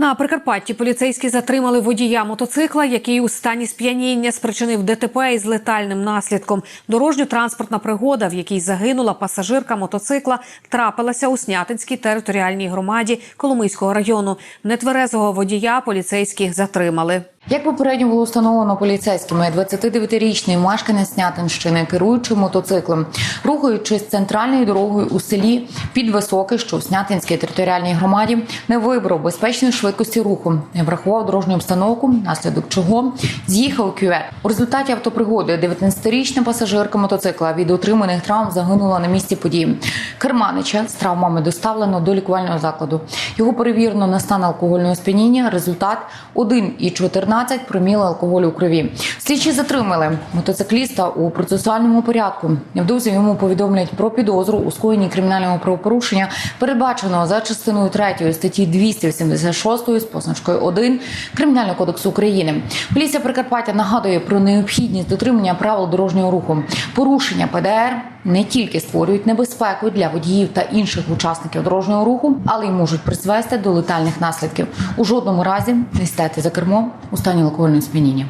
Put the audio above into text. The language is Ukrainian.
На Прикарпатті поліцейські затримали водія мотоцикла, який у стані сп'яніння спричинив ДТП із летальним наслідком. Дорожньо-транспортна пригода, в якій загинула пасажирка мотоцикла, трапилася у Снятинській територіальній громаді Коломийського району. Нетверезого водія поліцейські затримали. Як попередньо було встановлено поліцейськими, 29-річний мешканець Снятинщини, керуючи мотоциклом, рухаючись центральною дорогою у селі Підвисоке, що в Снятинській територіальній громаді, не вибрав безпечної швидкості руху, не врахував дорожню обстановку, наслідок чого з'їхав у кювет. У результаті автопригоди 19-річна пасажирка мотоцикла від отриманих травм загинула на місці події. Керманича з травмами доставлено до лікувального закладу. Його перевірено на стан алкогольного сп'яніння. Результат 1,14 проміла алкоголю у крові. Слідчі затримали мотоцикліста у процесуальному порядку. Невдовзі йому повідомлять про підозру у скоєнні кримінального правопорушення, передбаченого за частиною 3 статті 286 з позначкою 1 Кримінального кодексу України. Поліція Прикарпаття нагадує про необхідність дотримання правил дорожнього руху. Порушення ПДР не тільки створюють небезпеку для водіїв та інших учасників дорожнього руху, але й можуть призвести до летальних наслідків. У жодному разі не стати за кермо у стані алкогольного сп'яніння.